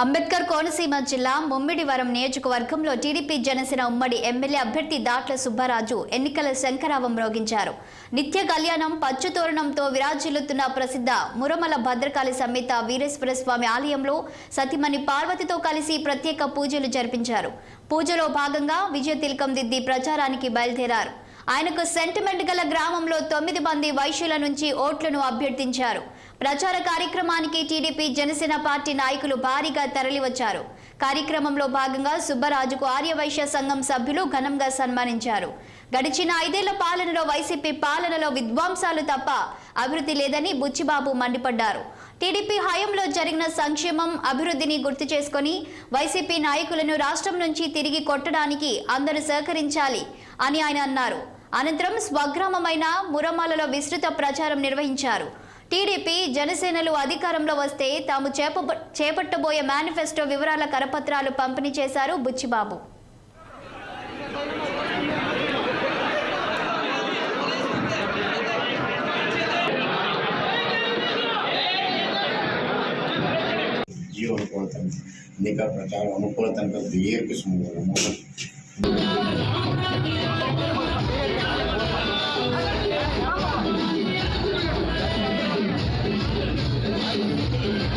అంబేద్కర్ కోనసీమ జిల్లా ముమ్మిడివరం నియోజకవర్గంలో టీడీపీ జనసేన ఉమ్మడి ఎమ్మెల్యే అభ్యర్థి దాట్ల సుబ్బారాజు ఎన్నికల శంకరావం మ్రోగించారు. నిత్య కళ్యాణం పచ్చుతోరణంతో విరాజిల్లుతున్న ప్రసిద్ధ మురమల భద్రకాళి సమేత వీరేశ్వర స్వామి ఆలయంలో సతిమణి పార్వతితో కలిసి ప్రత్యేక పూజలు జరిపించారు. పూజలో భాగంగా విజయ తిలకం దిద్ది ప్రచారానికి బయలుదేరారు. ఆయనకు సెంటిమెంట్ గల గ్రామంలో తొమ్మిది మంది వైశ్యుల నుంచి ఓట్లను అభ్యర్థించారు. ప్రచార కార్యక్రమానికి టీడీపీ జనసేన పార్టీ నాయకులు భారీగా తరలివచ్చారు. కార్యక్రమంలో భాగంగా సుబ్బరాజుకు ఆర్యవైశ్య సంఘం సభ్యులు ఘనంగా సన్మానించారు. గడిచిన ఐదేళ్ళ పాలనలో వైసీపీ పాలనలో విధ్వంసాలు తప్ప అభివృద్ధి లేదని బుచ్చిబాబు మండిపడ్డారు. టీడీపీ హయాంలో జరిగిన సంక్షేమం అభివృద్ధిని గుర్తు చేసుకొని వైసీపీ నాయకులను రాష్ట్రం నుంచి తిరిగి కొట్టడానికి అందరూ సహకరించాలి అని ఆయన అన్నారు. అనంతరం స్వగ్రామమైన మురమాలలో విస్తృత ప్రచారం నిర్వహించారు. టీడీపీ జనసేనలు అధికారంలో వస్తే తాము చేప చేపట్టబోయే మేనిఫెస్టో వివరాల కరపత్రాలు పంపిణీ చేశారు బుచ్చిబాబు. జీవ అనుకూలతను ఎన్నికల ప్రచారం అనుకూలతను